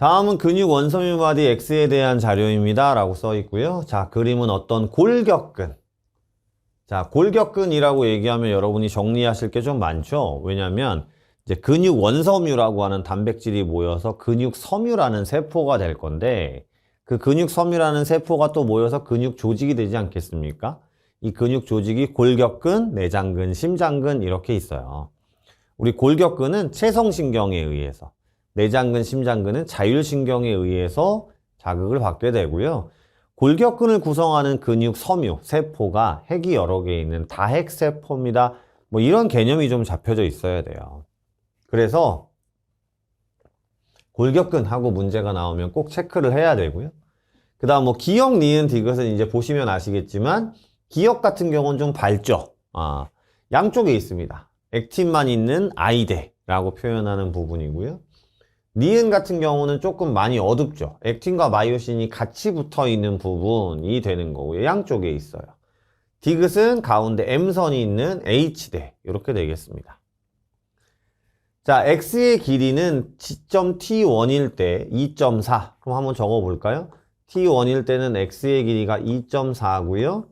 다음은 근육 원섬유 마디 X에 대한 자료입니다. 라고 써 있고요. 자, 그림은 어떤 골격근. 자, 골격근이라고 얘기하면 여러분이 정리하실 게 좀 많죠? 왜냐면 이제 근육 원섬유라고 하는 단백질이 모여서 근육 섬유라는 세포가 될 건데 그 근육 섬유라는 세포가 또 모여서 근육 조직이 되지 않겠습니까? 이 근육 조직이 골격근, 내장근, 심장근 이렇게 있어요. 우리 골격근은 체성신경에 의해서 내장근, 심장근은 자율신경에 의해서 자극을 받게 되고요. 골격근을 구성하는 근육 섬유, 세포가 핵이 여러 개 있는 다핵세포입니다. 뭐 이런 개념이 좀 잡혀져 있어야 돼요. 그래서 골격근하고 문제가 나오면 꼭 체크를 해야 되고요. 그 다음 뭐 기역, 니은, 디귿은 이제 보시면 아시겠지만 기역 같은 경우는 좀 밝죠. 아, 양쪽에 있습니다. 액틴만 있는 아이데라고 표현하는 부분이고요. 니은 같은 경우는 조금 많이 어둡죠. 액틴과 마이오신이 같이 붙어 있는 부분이 되는 거고요. 양쪽에 있어요. 디귿은 가운데 M선이 있는 H대 이렇게 되겠습니다. 자, X의 길이는 지점 T1일 때 2.4. 그럼 한번 적어 볼까요? T1일 때는 X의 길이가 2.4고요.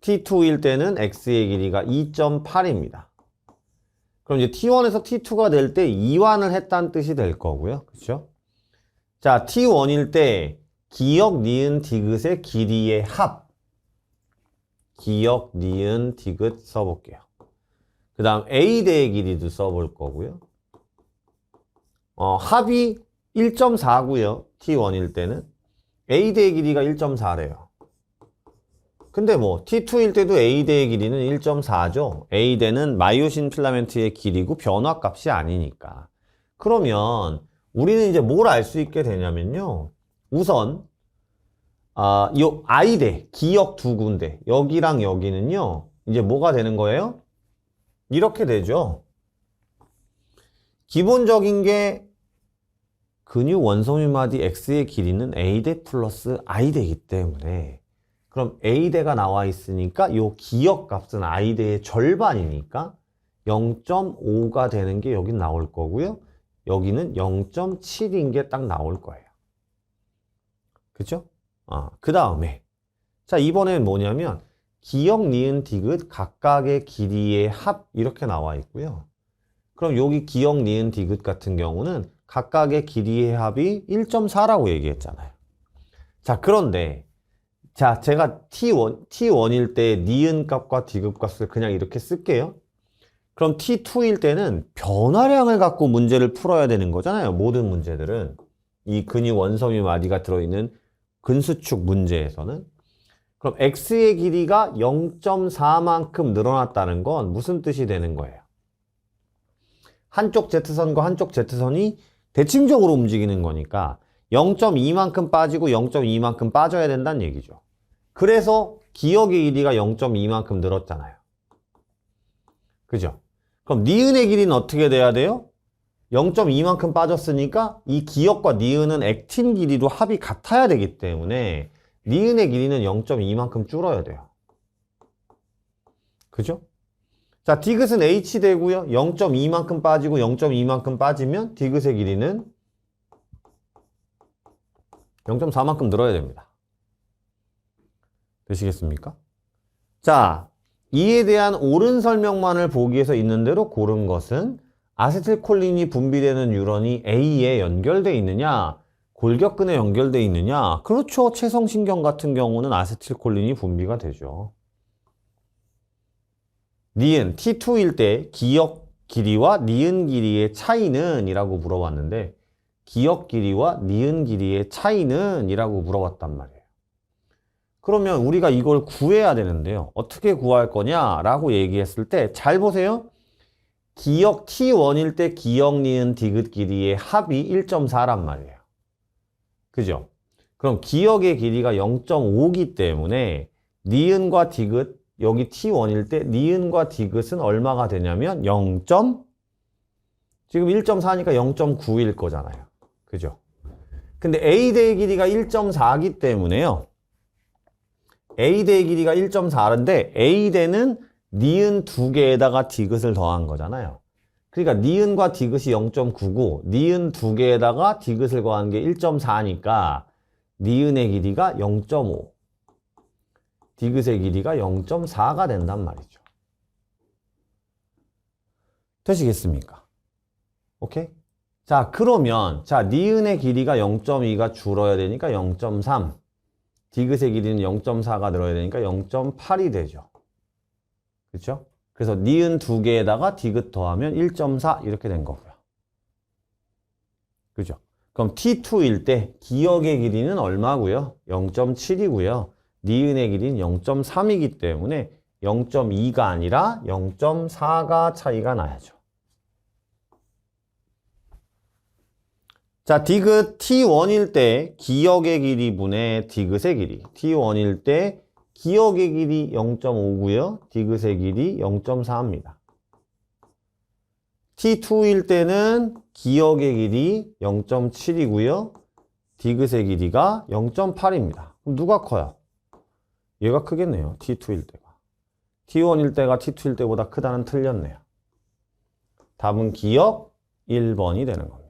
T2일 때는 X의 길이가 2.8입니다. 그럼 이제 T1에서 T2가 될 때 이완을 했다는 뜻이 될 거고요. 그렇죠? 자, T1일 때 기역, 니은, 디귿의 길이의 합. 기역, 니은, 디귿 써볼게요. 그 다음 A대의 길이도 써볼 거고요. 어, 합이 1.4고요. T1일 때는. A대의 길이가 1.4래요. 근데 뭐 T2일 때도 A대의 길이는 1.4죠. A대는 마이오신 필라멘트의 길이고 변화값이 아니니까. 그러면 우리는 이제 뭘 알 수 있게 되냐면요. 우선 아, 요 I대, 기역 두 군데, 여기랑 여기는요. 이제 뭐가 되는 거예요? 이렇게 되죠. 기본적인 게 근육 원섬유 마디 X의 길이는 A대 플러스 I대이기 때문에 그럼 A대가 나와 있으니까 요 기역 값은 I대의 절반이니까 0.5가 되는 게 여기 나올 거고요. 여기는 0.7인 게 딱 나올 거예요. 그죠? 아, 그 다음에 자 이번엔 뭐냐면 기역, 니은, 디귿 각각의 길이의 합 이렇게 나와 있고요. 그럼 여기 기역, 니은, 디귿 같은 경우는 각각의 길이의 합이 1.4라고 얘기했잖아요. 자, 그런데 자, 제가 T1, T1일 때 니은 값과 디귿 값을 그냥 이렇게 쓸게요. 그럼 T2일 때는 변화량을 갖고 문제를 풀어야 되는 거잖아요. 모든 문제들은. 이 근육 원섬유 마디가 들어있는 근수축 문제에서는. 그럼 X의 길이가 0.4만큼 늘어났다는 건 무슨 뜻이 되는 거예요? 한쪽 Z선과 한쪽 Z선이 대칭적으로 움직이는 거니까 0.2만큼 빠지고 0.2만큼 빠져야 된다는 얘기죠. 그래서 기역의 길이가 0.2만큼 늘었잖아요. 그죠? 그럼 니은의 길이는 어떻게 돼야 돼요? 0.2만큼 빠졌으니까 이 기역과 니은은 액틴 길이로 합이 같아야 되기 때문에 니은의 길이는 0.2만큼 줄어야 돼요. 그죠? 자, 디귿은 H 되고요. 0.2만큼 빠지고 0.2만큼 빠지면 디귿의 길이는 0.4만큼 늘어야 됩니다. 되시겠습니까? 자, 이에 대한 옳은 설명만을 보기 위해서 있는 대로 고른 것은 아세틸콜린이 분비되는 뉴런이 A에 연결되어 있느냐, 골격근에 연결되어 있느냐. 그렇죠. 체성신경 같은 경우는 아세틸콜린이 분비가 되죠. 니은 T2일 때 기역 길이와 니은 길이의 차이는 이라고 물어봤는데 기역 길이와 니은 길이의 차이는 이라고 물어봤단 말이에요. 그러면 우리가 이걸 구해야 되는데요. 어떻게 구할 거냐 라고 얘기했을 때 잘 보세요. 기역 T1일 때 기역 니은 디귿 길이의 합이 1.4란 말이에요. 그죠? 그럼 기역의 길이가 0.5기 때문에 니은과 디귿 여기 T1일 때 니은과 디귿은 얼마가 되냐면 0. 지금 1.4니까 0.9일 거잖아요. 그죠? 근데 A대의 길이가 1.4기 때문에요. A대의 길이가 1.4인데 A대는 니은 두 개에다가 디귿을 더한 거잖아요. 그러니까 니은과 디귿이 0.9고 니은 두 개에다가 디귿을 더한 게 1.4니까 니은의 길이가 0.5 디귿의 길이가 0.4가 된단 말이죠. 되시겠습니까? 오케이? 자, 그러면 자, 니은의 길이가 0.2가 줄어야 되니까 0.3 디귿의 길이는 0.4가 늘어야 되니까 0.8이 되죠. 그렇죠? 그래서 니은 두 개에다가 디귿 더하면 1.4 이렇게 된 거고요. 그죠? 그럼 T2일 때 기역의 길이는 얼마고요? 0.7이고요. 니은의 길이는 0.3이기 때문에 0.2가 아니라 0.4가 차이가 나야죠. 자, 디귿 T1일 때 기역의 길이 분의 디귿의 길이. T1일 때 기역의 길이 0.5고요. 디귿의 길이 0.4입니다. T2일 때는 기역의 길이 0.7이고요. 디귿의 길이가 0.8입니다. 그럼 누가 커요? 얘가 크겠네요. T2일 때가. T1일 때가 T2일 때보다 크다는 틀렸네요. 답은 기역 1번이 되는 겁니다.